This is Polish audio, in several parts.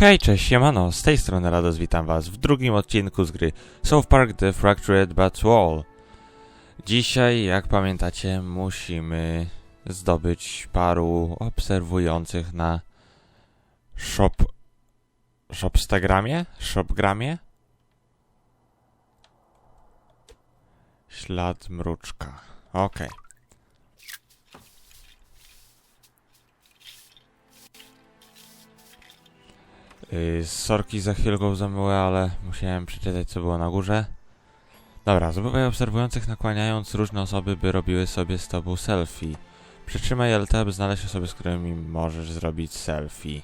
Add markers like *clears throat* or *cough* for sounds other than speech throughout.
Hej, cześć, siemano, z tej strony Rados, witam was w drugim odcinku z gry South Park The Fractured But Wall. Dzisiaj, jak pamiętacie, musimy zdobyć paru obserwujących na shop... shopstagramie? Shopgramie? Ślad mruczka. Okej. Yy, sorki za chwilę go zamyłe, ale musiałem przeczytać co było na górze. Dobra, zdobywaj obserwujących nakłaniając różne osoby, by robiły sobie z tobą selfie. Przytrzymaj LT, by znaleźć osoby, z którymi możesz zrobić selfie.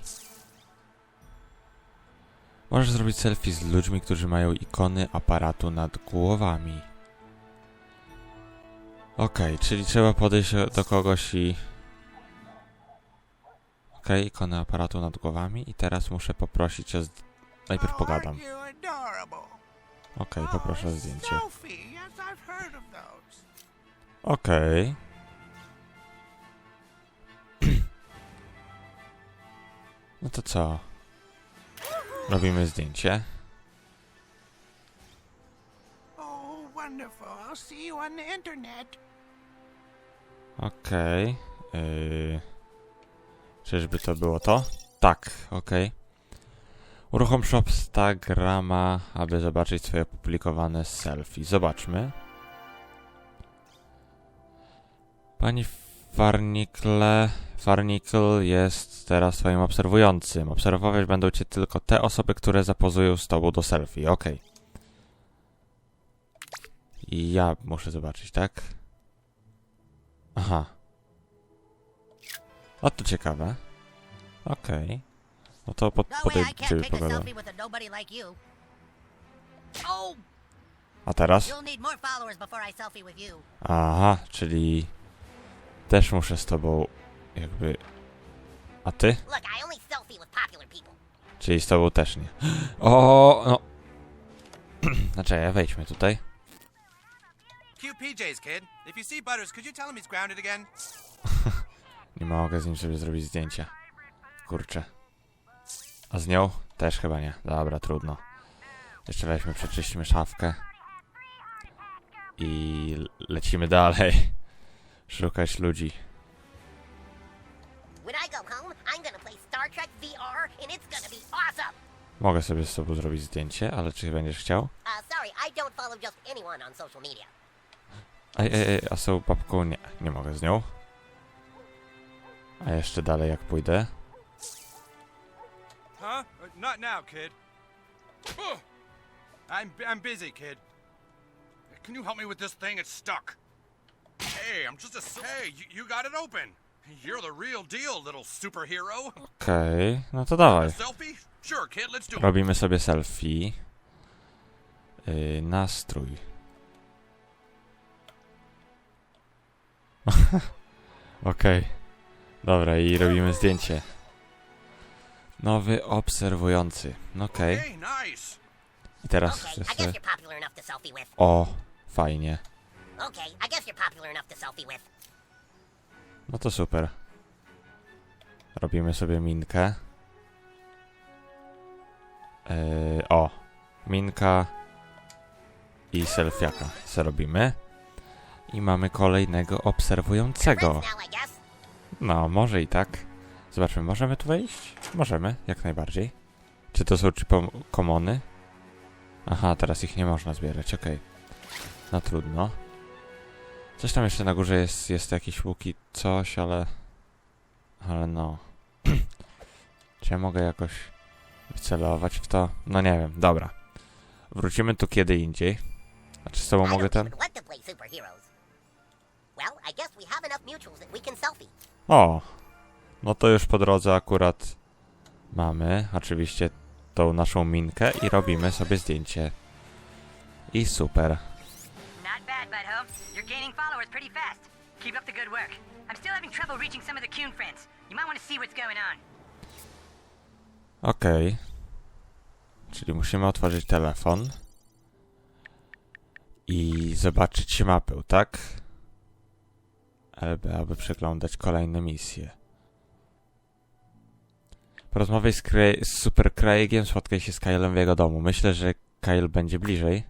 Możesz zrobić selfie z ludźmi, którzy mają ikony aparatu nad głowami. Okej, czyli trzeba podejść do kogoś i Okej, ikonę aparatu nad głowami i teraz muszę poprosić o... Najpierw pogadam. Oh, adorable? Okej, poproszę o Oh, zdjęcie. Okej. *clears throat* No to co? Robimy zdjęcie. Oh. Okej. Yy... Czyżby to było to? Tak, okej. Uruchom Shopstagrama, aby zobaczyć swoje opublikowane selfie. Zobaczmy. Pani Farnikle... Farnikl jest teraz twoim obserwującym. Obserwować będą cię tylko te osoby, które zapozują z tobą do selfie. Okej. I ja muszę zobaczyć, tak? Aha. O, to ciekawe. Okej. No to pod, way podej I can't ciebie take a pogadam. a teraz? Aha, czyli też muszę z tobą jakby... A ty? Czyli z tobą też nie. *gasps* O, no. *clears throat* Znaczy, ja wejdźmy tutaj. Nie mogę z nim sobie zrobić zdjęcia. Kurczę. A z nią? Też chyba nie. Dobra, trudno. Jeszcze weźmy, przeczyścimy szafkę. I lecimy dalej. Szukać ludzi. Mogę sobie z tobą zrobić zdjęcie, ale czy będziesz chciał? Uh. Ej, ej, ej, a z tą babką nie. Nie mogę z nią. A jeszcze dalej jak pójdę. Huh? Uh, not now, kid. I'm I'm busy, kid. Can you help me with this thing? It's stuck. Hey, I'm just a. Hey, you, you got it open. You're the real deal, little superhero. Okej, no to dawaj. Robimy sobie selfie. Yy, nastrój. *laughs* Okej. Dobra, i robimy zdjęcie. Nowy obserwujący. No Okej. I teraz Okay, I to selfie with. O, fajnie. No to super. Robimy sobie minkę. Yy, o, minka i selfiaka se robimy. I mamy kolejnego obserwującego. No, może i tak. Zobaczmy, możemy tu wejść? Możemy, jak najbardziej. Czy to są czy komony? Aha, teraz ich nie można zbierać, okej. No trudno. Coś tam jeszcze na górze jest, jest jakiś łuki, coś, ale... Ale no... *clears throat* czy ja mogę jakoś wycelować w to? No nie wiem, dobra. Wrócimy tu kiedy indziej. Znaczy z tobą mogę ten? Well, I guess we have enough mutuals that we can selfie. O! No to już po drodze akurat mamy oczywiście tą naszą minkę i robimy sobie zdjęcie. I super. Not bad. You're gaining followers pretty fast. Keep up the good work. I'm still having trouble reaching some of the friends. You might want to see what's going on. Okej. Czyli musimy otworzyć telefon i zobaczyć mapę, tak? LB, aby przeglądać kolejne misje. Porozmawiaj z, Cra- z Super Craigiem, spotkaj się z Kylem w jego domu. Myślę, że Kyle będzie bliżej.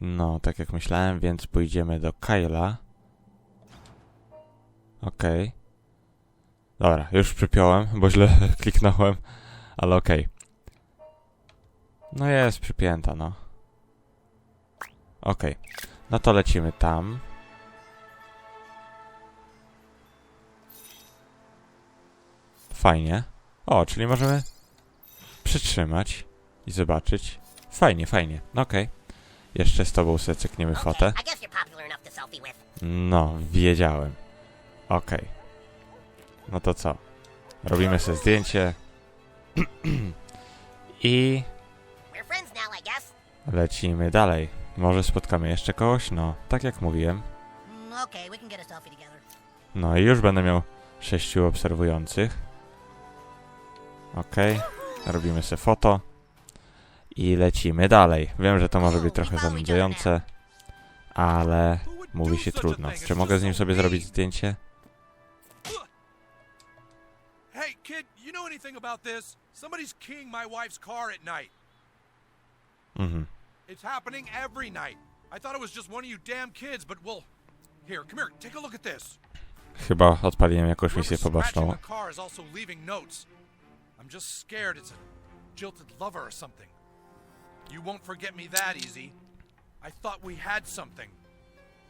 No, tak jak myślałem, więc pójdziemy do Kyla. Okej. Dobra, już przypiąłem, bo źle *laughs* kliknąłem, ale okej. No jest przypięta, no. Okej. No to lecimy tam. Fajnie. O, czyli możemy przytrzymać i zobaczyć. Fajnie, fajnie. No Okej. Jeszcze z tobą sobie cykniemy Okay, fotę. No, wiedziałem. Okej. No to co? Robimy sobie zdjęcie. *clears throat* I lecimy dalej. Może spotkamy jeszcze kogoś? No, tak jak mówiłem. Mm, okay. No i już będę miał sześciu obserwujących. Okej. Robimy sobie foto. I lecimy dalej. Wiem, że to może być trochę zanudzające, ale mówi się trudno. Czy mogę z nim so sobie zrobić zdjęcie? Hey, kid, you know anything about this? Somebody's keying my wife's car at night. Mhm. It's happening every night. I thought it was just one of you damn kids, but well, here, come here, take a look at this. Chyba odpaliłem jakąś misję poboczną. I'm just scared it's a jilted lover or something. You won't forget me that easy. I thought we had something.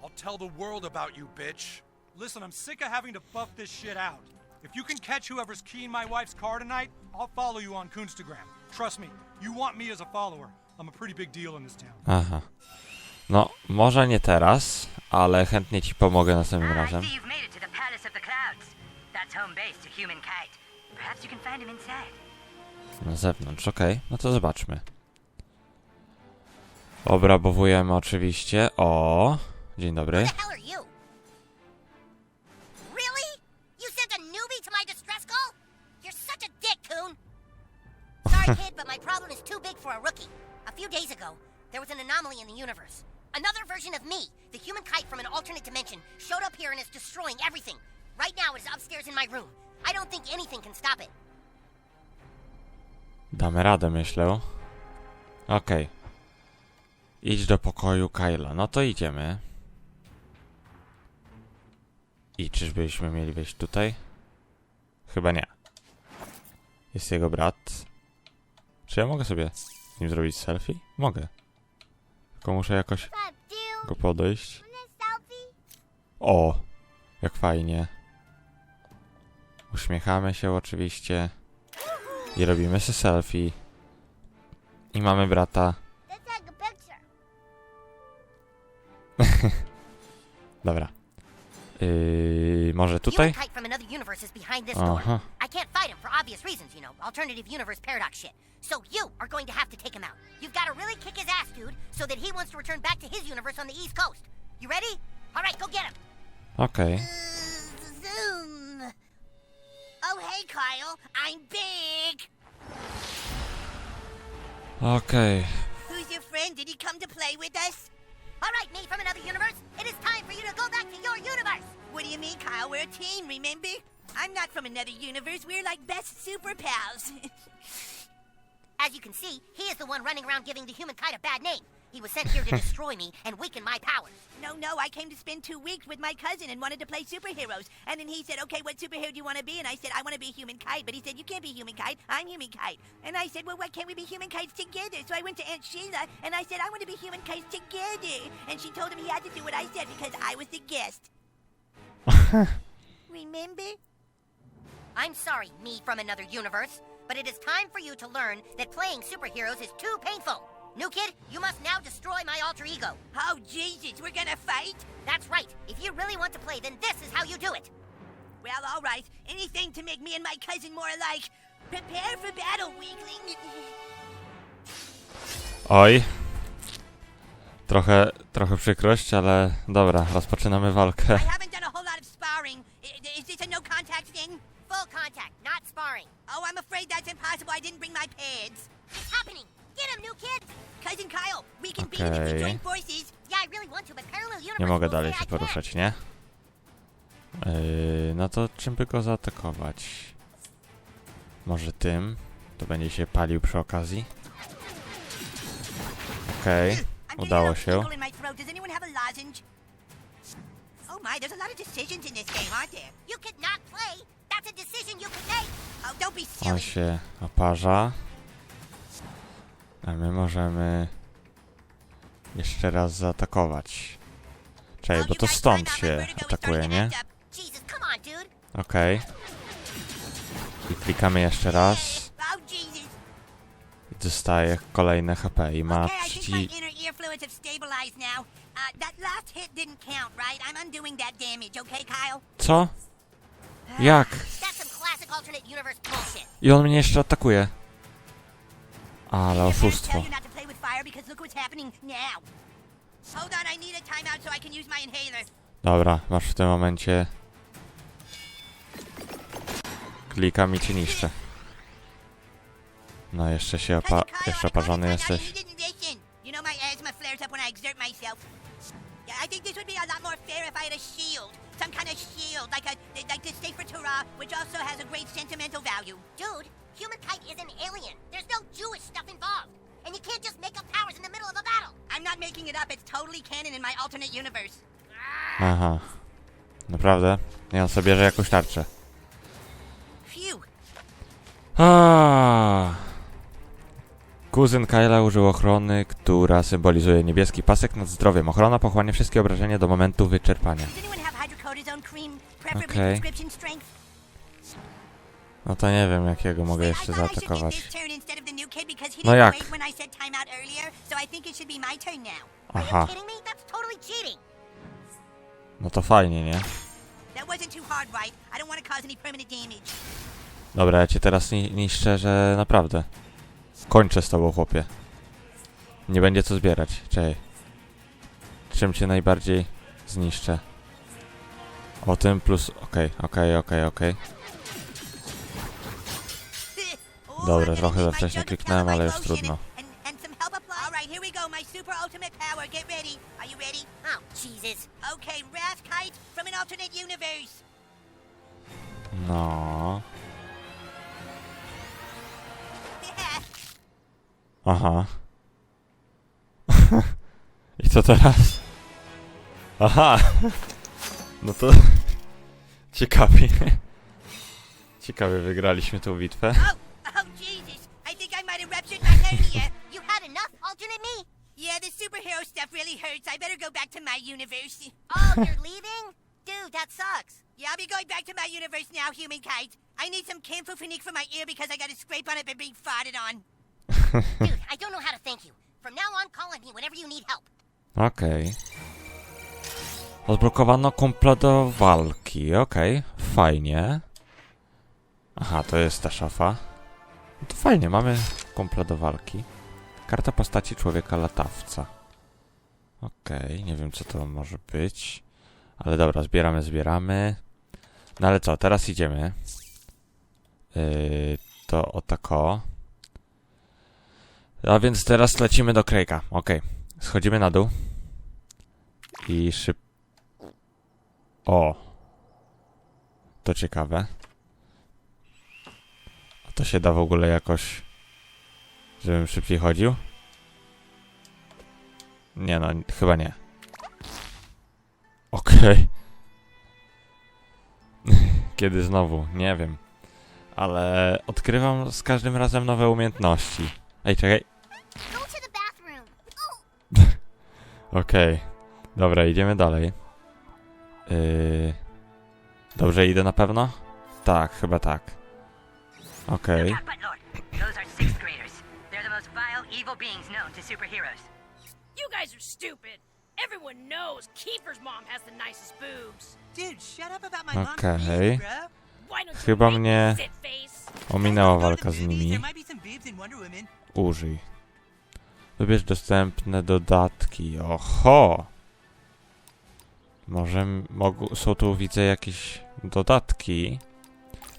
I'll tell the world about you, bitch. Listen, I'm sick of having to buff this shit out. If you can catch whoever's keying my wife's car tonight, I'll follow you on Coonstagram. Trust me, you want me as a follower. I'm a pretty big deal in this town. Aha. No, może nie teraz, ale chętnie ci pomogę następnym Ah, I razem. See you've made it to the Palace of the Clouds. That's home base to Humankind. Perhaps you can find him inside. Na zewnątrz, okej. No to zobaczmy. Obrabowujemy oczywiście. O, dzień dobry. Who the hell are you? Really? You sent a newbie to my distress call? You're such a dick, Coon. Sorry, kid, but my problem is too big for a rookie. A few days ago, there was an anomaly in the universe. Another version of me, the human kite from an alternate dimension, showed up here and is destroying everything. Right now, it is upstairs in my room. I don't think anything can stop it. Damy radę, myślę. Okej. Idź do pokoju Kyla. No to idziemy. I czyżbyśmy mieli wejść tutaj? Chyba nie. Jest jego brat. Czy ja mogę sobie z nim zrobić selfie? Mogę. Tylko muszę jakoś go podejść. O! Jak fajnie. Uśmiechamy się oczywiście. I robimy sobie selfie. I mamy brata. *laughs* Dobra. Yy, może tutaj? Aha. I can't fight him for obvious reasons, you know, alternative universe paradox shit. So you are going to have to take him out. You've got to really kick his ass, dude, so that he wants to return back to his universe on the East Coast. You ready? All right, go get him. Okej. Zoom. Oh, hey, Kyle. I'm big. Okej. Who's your friend? Did he come to play with us? All right, me from another universe. It is time for you to go back to your universe. What do you mean, Kyle? We're a team, remember? I'm not from another universe. We're like best super pals. *laughs* As you can see, he is the one running around giving the human kite a bad name. He was sent here to *laughs* destroy me and weaken my powers. No, no, I came to spend two weeks with my cousin and wanted to play superheroes. And then he said, okay, what superhero do you want to be? And I said, I want to be Human Kite. But he said, you can't be Human Kite. I'm Human Kite. And I said, well, why can't we be Human Kites together? So I went to Aunt Sheila and I said, I want to be Human Kites together. And she told him he had to do what I said because I was the guest. *laughs* Remember? I'm sorry, me from another universe, but it is time for you to learn that playing superheroes is too painful. New kid, you must now destroy my alter ego. Oh, Jesus, we're gonna fight? That's right. If you really want to play, then this is how you do it. Well, all right. Anything to make me and my cousin more alike. Prepare for battle, weakling. Oj. Trochę, trochę przykrość, ale dobra, rozpoczynamy walkę. I haven't done a whole lot of sparring. I- Is this a no contact thing? Full contact, not sparring. Oh, I'm afraid that's impossible. I didn't bring my pads. It's happening. Nie mogę dalej się poruszać, nie? Yy, no to czym by go zaatakować? Może tym. To będzie się palił przy okazji. Okej. A Udało się. Oh my, there's a lot of decisions in this game, aren't there? You could not play. That's a decision you could make. Oh, don't be On silly. się oparza. A my możemy jeszcze raz zaatakować. Czekaj, bo to stąd się atakuje, nie? Okej. I klikamy jeszcze raz. I dostaje kolejne HP i ma Okay, I think my 30... inner ear fluids have stabilized now. Uh, okay? Co? Jak? Universe bullshit. I on mnie jeszcze atakuje. Ale oszustwo. Dobra, masz w tym momencie... Klikam i cię niszczę. No, jeszcze się opa... Jeszcze oparzony jesteś. I exert myself. Yeah, I think this would be a lot more fair if I had a shield. Some kind of shield, like a like the Safer Torah, which also has a great sentimental value. Dude, human kite is an alien. There's no Jewish stuff involved. And you can't just make up powers in the middle of a battle. I'm not making it up, it's totally canon in my alternate universe. Ah. Aha. Naprawdę? I on sobie bierze jakąś tarczę. Phew. A. Kuzyn Kyla użył ochrony, która symbolizuje niebieski pasek nad zdrowiem. Ochrona pochłania wszystkie obrażenia do momentu wyczerpania. Preferably Okay. No to nie wiem, jakiego mogę jeszcze zaatakować. No jak? Aha, no to fajnie, nie? Dobra, ja cię teraz ni niszczę, że naprawdę. Kończę z tobą, chłopie. Nie będzie co zbierać. Czekaj. Czym cię najbardziej zniszczę? O tym plus... Okej, okej, okej, okej. Oh, Dobra, I'm gonna trochę za wcześnie kliknąłem, ale już trudno. And, Aha. *laughs* I co teraz? Aha! No to... *laughs* Ciekawie. Ciekawie wygraliśmy tą bitwę. Oh, oh, Jesus. I think I might have ruptured my hernia. You had enough alternate me? Yeah, the superhero stuff really hurts. I better go back to my universe. Oh, you're leaving? Dude, that sucks. Yeah, I'll be going back to my universe now, human kite. I need some camphorphenique for my ear because I got a scrape on it by being farted on. Dude, I don't know how to thank you. From now on, call on me whenever you need help. Okej. Odblokowano kumple do walki. Okej, fajnie. Aha, to jest ta szafa. No to fajnie, mamy kumple do walki. Karta postaci człowieka latawca. Okej, nie wiem co to może być. Ale dobra, zbieramy, zbieramy. No ale co, teraz idziemy. Yy, to o tako. A więc teraz lecimy do Craig'a. Okej. Schodzimy na dół. I szyb... O! To ciekawe. A to się da w ogóle jakoś... Żebym szybciej chodził? Nie no, chyba nie. Okej. *laughs* Kiedy znowu? Nie wiem. Ale odkrywam z każdym razem nowe umiejętności. Ej, czekaj. Go to the bathroom. Okej. Dobra, idziemy dalej. Yy... Dobrze idę na pewno? Tak, chyba tak. Okej. You guys are stupid. Everyone knows Kiefer's mom has the nicest boobs. Dude, shut up about my mom's boobs, bro. Chyba mnie ominęła walka z nimi. There Wybierz dostępne dodatki. Oho! Może m- mogą, są tu, widzę, jakieś dodatki.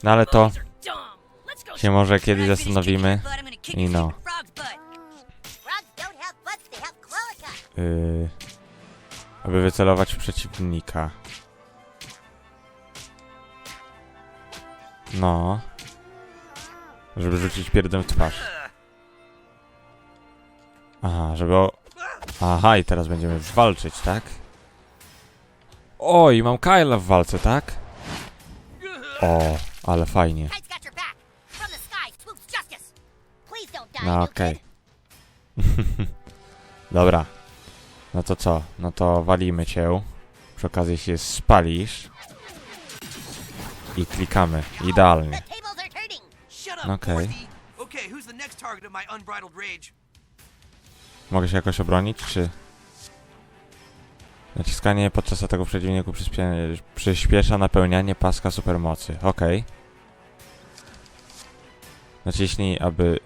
No ale to się może kiedyś I zastanowimy. have cloaca. Yy, aby wycelować przeciwnika. No. Żeby rzucić pierdem w twarz. Aha, żeby o... Aha, i teraz będziemy walczyć, tak? O, i mam Kyla w walce, tak? O, ale fajnie. No okej. kid. *laughs* Dobra. No to co? No to walimy cię. Przy okazji się spalisz. I klikamy. Idealnie. Shut up, Okay. Mogę się jakoś obronić, czy... Naciskanie podczas ataku przeciwniku przyspie- przyspiesza napełnianie paska supermocy. Okej. Naciśnij, aby...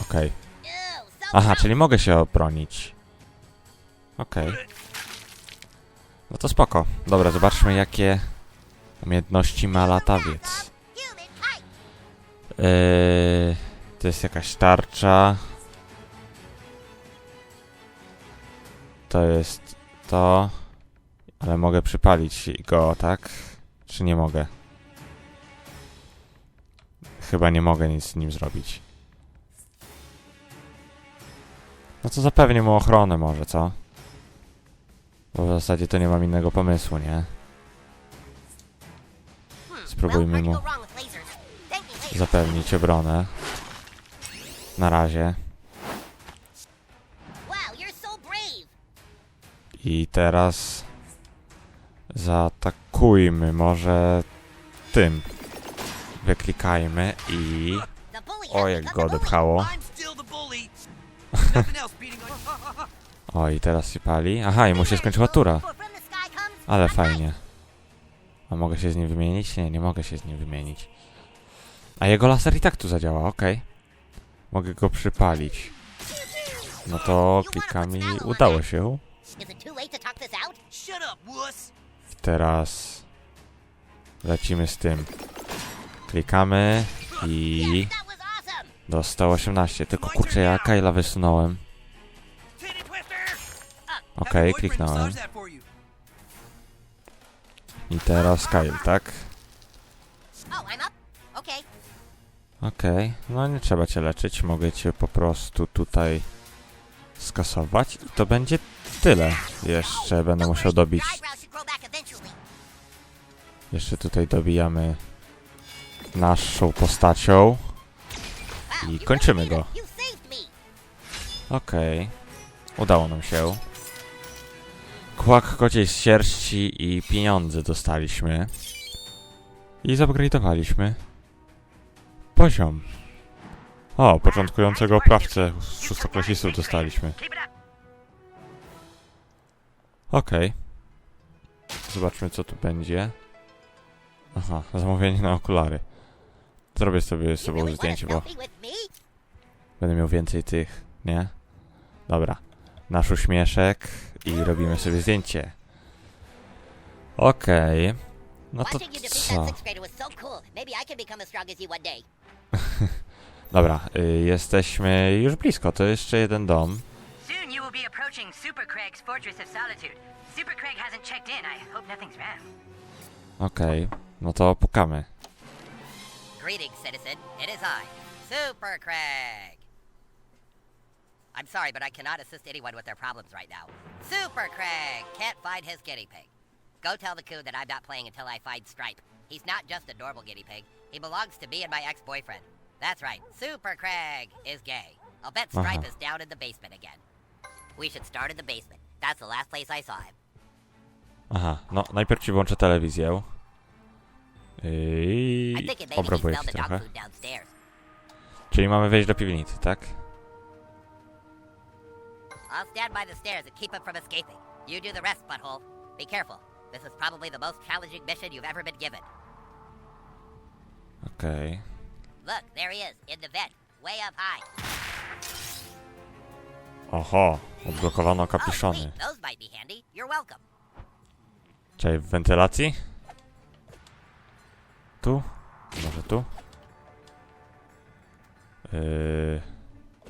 Okej. Ew, so Aha, czyli mogę się obronić. Okej. No to spoko. Dobra, zobaczmy jakie umiejętności ma latawiec. Yy, to jest jakaś tarcza. To jest to. Ale mogę przypalić go, tak? Czy nie mogę? Chyba nie mogę nic z nim zrobić. No to zapewnię mu ochronę może, co? Bo w zasadzie to nie mam innego pomysłu, nie? Spróbujmy Well, mu zapewnić obronę. Na razie. I teraz zaatakujmy może tym. Wyklikajmy i... O, jak go odepchało. *laughs* O, i teraz się pali. Aha, i mu się skończyła tura. Ale fajnie. A mogę się z nim wymienić? Nie, nie mogę się z nim wymienić. A jego laser i tak tu zadziała, okej. Mogę go przypalić. No to klikam i udało się. Is it too late to talk this out? Shut up, wuss. I teraz lecimy z tym. Klikamy i dostał 18. Tylko kurczę, ja Kyla wysunąłem. Twister. Okej, boyfriend kliknąłem. I teraz Kyle, tak? Oh, up. Okay. Okej, no nie trzeba cię leczyć, mogę cię po prostu tutaj skasować i to będzie tyle. Jeszcze będę musiał dobić, jeszcze tutaj dobijamy naszą postacią. I kończymy go. Okej, udało nam się. Kłak kociej z sierści i pieniądze dostaliśmy. I zupgrade'owaliśmy poziom. O, początkującego oprawcę z szóstoklasistów dostaliśmy. Okej. Zobaczmy, co tu będzie. Aha, zamówienie na okulary. Zrobię sobie z sobą zdjęcie, bo będę miał więcej tych, nie? Dobra. Nasz uśmieszek i robimy sobie zdjęcie. Okej. No to co? *laughs* Dobra, y, jesteśmy już blisko, to jeszcze jeden dom. Soon you will be approaching Super Craig's Fortress of Solitude. Super Craig hasn't checked in. I hope nothing's wrong. Okej, no to pukamy. Greetings, citizen. It is I, Super Craig. I'm sorry, but I cannot assist anyone with their problems right now. Super Craig can't find his guinea pig. Go tell the coon that I'm not playing until I find Stripe. He's not just a normal guinea pig. He belongs to me and my ex-boyfriend. That's right. Super Craig is gay. I'll bet Stripe Uh-huh. is down in the basement again. We should start in the basement. That's the last place I saw him. Aha, no najpierw ci włączę telewizję. I'm I thinking maybe he obrobuję smelled ci the dog trochę. food downstairs. Czyli mamy wejść do piwnicy, tak? I'll stand by the stairs and keep him from escaping. You do the rest, butthole. Be careful. This is probably the most challenging mission you've ever been given. Okej. Look, there he is, in the vent, way up high. Oho, odblokowano Oh, kapiszony. sweet. Those might be handy. You're welcome. Czyli w wentylacji? Tu? Może tu? Yy,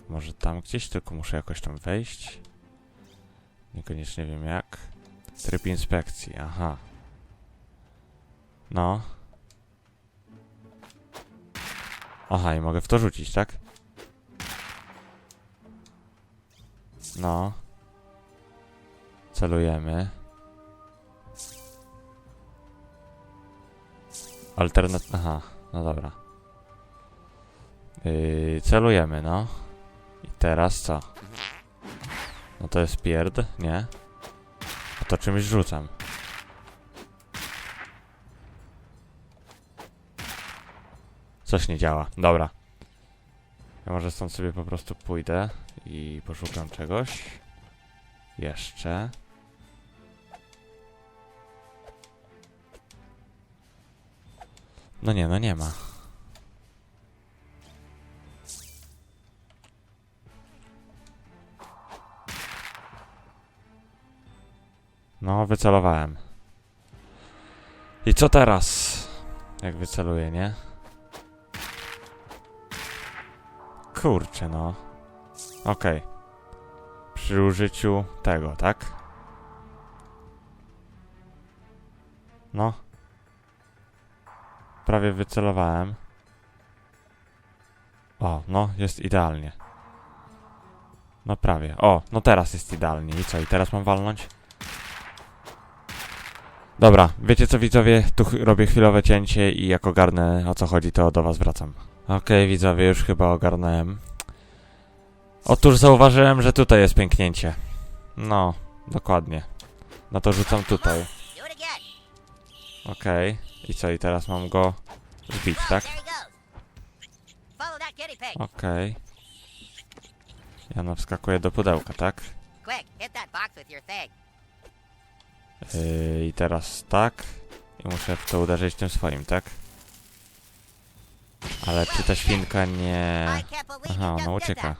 może tam gdzieś, tylko muszę jakoś tam wejść. Niekoniecznie wiem jak. Tryb inspekcji, aha. No. Aha, i mogę w to rzucić, tak? No. Celujemy. Alternat... Aha, no dobra. Yy, celujemy, no. I teraz co? No to jest pierd, nie? A to czymś rzucam. Coś nie działa. Dobra. Ja może stąd sobie po prostu pójdę i poszukam czegoś. Jeszcze. No nie, no nie ma. No, wycelowałem. I co teraz? Jak wyceluję, nie? Kurczę, no. Okej. Przy użyciu tego, tak? No. Prawie wycelowałem. O, no, jest idealnie. No prawie. O, no teraz jest idealnie. I co, i teraz mam walnąć? Dobra, wiecie co widzowie? Tu robię chwilowe cięcie i jak ogarnę o co chodzi, to do was wracam. Okej, widzowie, już chyba ogarnąłem. Otóż zauważyłem, że tutaj jest pęknięcie. No, dokładnie. No to rzucam tutaj. Okej. I co, i teraz mam go zbić, tak? Okej. Ja nawskakuję do pudełka, tak? Yy, I teraz tak. I muszę w to uderzyć tym swoim, tak? Ale czy ta świnka nie... Aha, ona ucieka.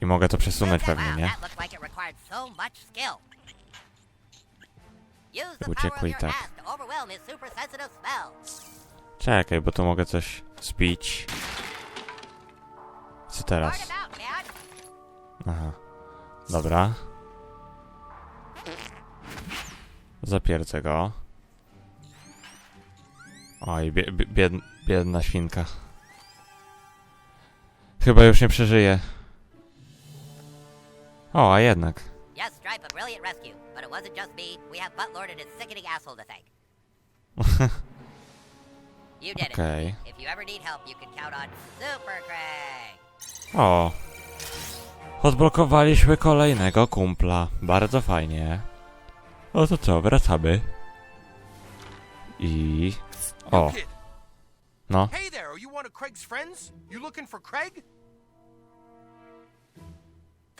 I mogę to przesunąć pewnie, nie? power i tak. Czekaj, bo tu mogę coś zbić. Co teraz? Aha. Dobra. Zapierdzę go. Oj, bie, bie, bied, biedna świnka. Chyba już nie przeżyje. O, a jednak. Yes, Stripe, a brilliant rescue. But it wasn't just me. We have Buttlord and his sickening asshole to thank. *laughs* you did Okay. it. If you ever need help, you can count on Super Craig. O. Odblokowaliśmy kolejnego kumpla. Bardzo fajnie. No to co, wracamy. I... Oh. O, Kid, no. hey there, are you one of Craig's friends? You looking for Craig?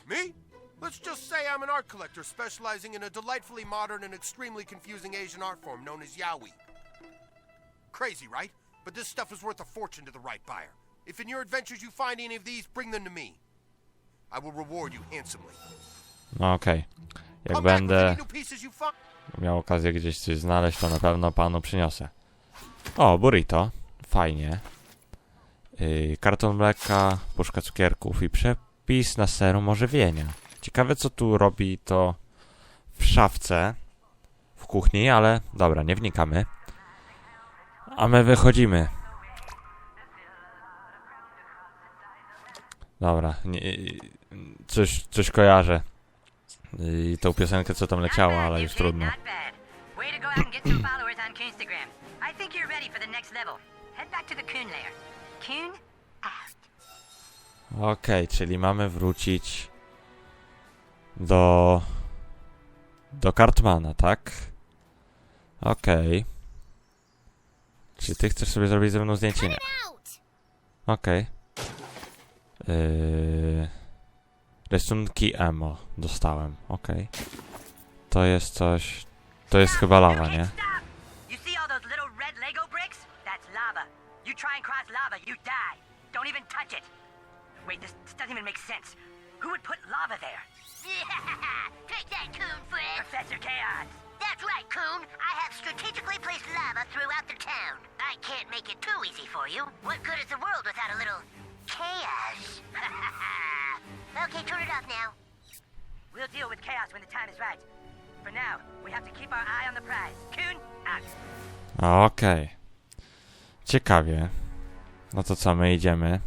Me? Let's just say I'm an art collector specializing in a delightfully modern and extremely confusing Asian art form known as yaoi. Crazy, right? But this stuff is worth a fortune to the right buyer. If in your adventures you find any of these, bring them to me. I will reward you handsomely. No okej. Jak Come back with będę any pieces you find. miał okazję gdzieś coś znaleźć, to na pewno panu przyniosę. O, burrito. Fajnie. Yy, karton mleka, puszka cukierków i przepis na serum ożywienia. Ciekawe co tu robi to w szafce w kuchni, ale dobra, nie wnikamy. A my wychodzimy. Dobra, nie, coś, coś kojarzę. I tą piosenkę, co tam leciała, ale już trudno. Think you're ready for the next level. Head back to the Coon lair. Coon out. Okej, czyli mamy wrócić do do Cartmana, tak? Okej. Czy ty chcesz sobie zrobić ze mną zdjęcie? Nie. Okej. Yy... Rysunki emo dostałem, okej. To jest coś... To jest chyba lawa, nie? You try and cross lava, you die. Don't even touch it. Wait, this, this doesn't even make sense. Who would put lava there? *laughs* Take that, Coon friend. Professor Chaos. That's right, Coon. I have strategically placed lava throughout the town. I can't make it too easy for you. What good is the world without a little chaos? *laughs* okay, turn it off now. We'll deal with chaos when the time is right. For now, we have to keep our eye on the prize. Coon, out. Okej. Ciekawie. No to co, my idziemy.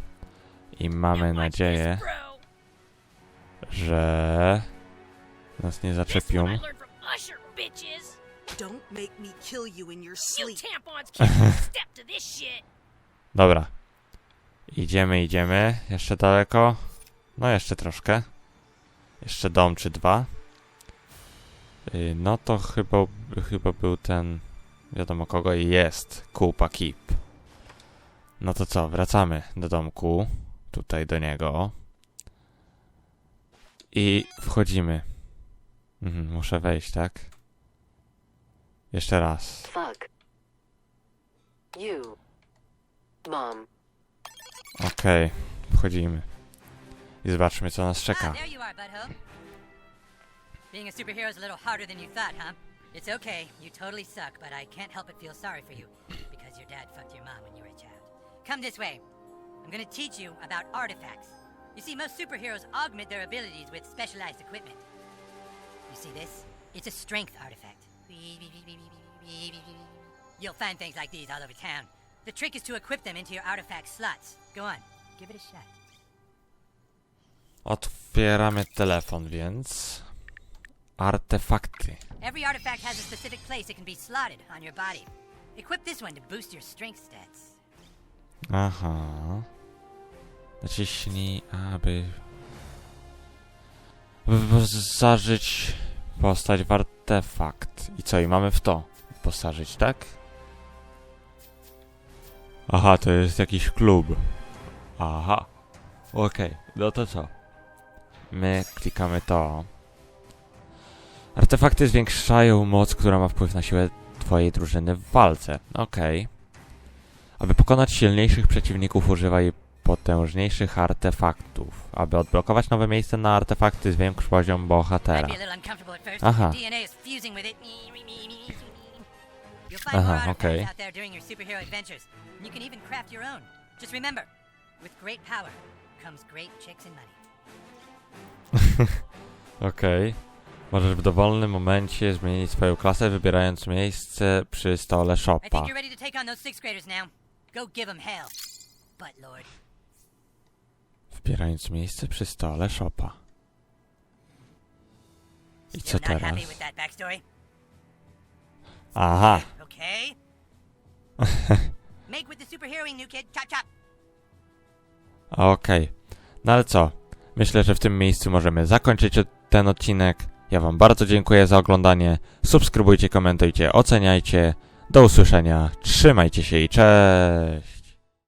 I mamy nadzieję, że nas nie zaczepią. *laughs* Dobra. Idziemy, idziemy. Jeszcze daleko? No jeszcze troszkę. Jeszcze dom czy dwa. Yy, No to chyba, chyba był ten... Wiadomo kogo jest. Kupa Keep. No to co, wracamy do domku. Tutaj do niego. I wchodzimy. Mhm, muszę wejść, tak? Jeszcze raz. Fuck. You. Mom. Okej, wchodzimy. I zobaczmy, co nas Ah, czeka. there you are, butthole. Being a superhero is a little harder than you thought, huh? It's okay. You totally suck, but I can't help but feel sorry for you because your dad fucked your mom when you were a child. Come this way. I'm gonna teach you about artifacts. You see, most superheroes augment their abilities with specialized equipment. You see this? It's a strength artifact. You'll find things like these all over town. The trick is to equip them into your artifact slots. Go on, give it a shot. Otwieramy telefon, więc... Artefakty. Every artifact has a specific place it can be slotted on your body. Equip this one to boost your strength stats. Aha. Naciśnij, aby... Wyposażyć postać w artefakt. I co, i mamy w to wyposażyć, tak? Aha, to jest jakiś klub. Aha. Okej, no to co? My klikamy to. Artefakty zwiększają moc, która ma wpływ na siłę twojej drużyny w walce. Okej. Aby pokonać silniejszych przeciwników, używaj potężniejszych artefaktów. Aby odblokować nowe miejsce na artefakty, zwiększ poziom bohatera. Aha. Aha, artifacts okay. *laughs* Okej. Możesz w dowolnym momencie zmienić swoją klasę, wybierając miejsce przy stole shopa. Go give them hell. But Lord, Wybierając miejsce przy stole shopa. I co still not teraz? happy with that backstory? Aha. Okay. *laughs* Make with the superheroing, new kid. Chop chop. Okej. No ale co? Myślę, że w tym miejscu możemy zakończyć ten odcinek. Ja Wam bardzo dziękuję za oglądanie. Subskrybujcie, komentujcie, oceniajcie. Do usłyszenia. Trzymajcie się i cześć.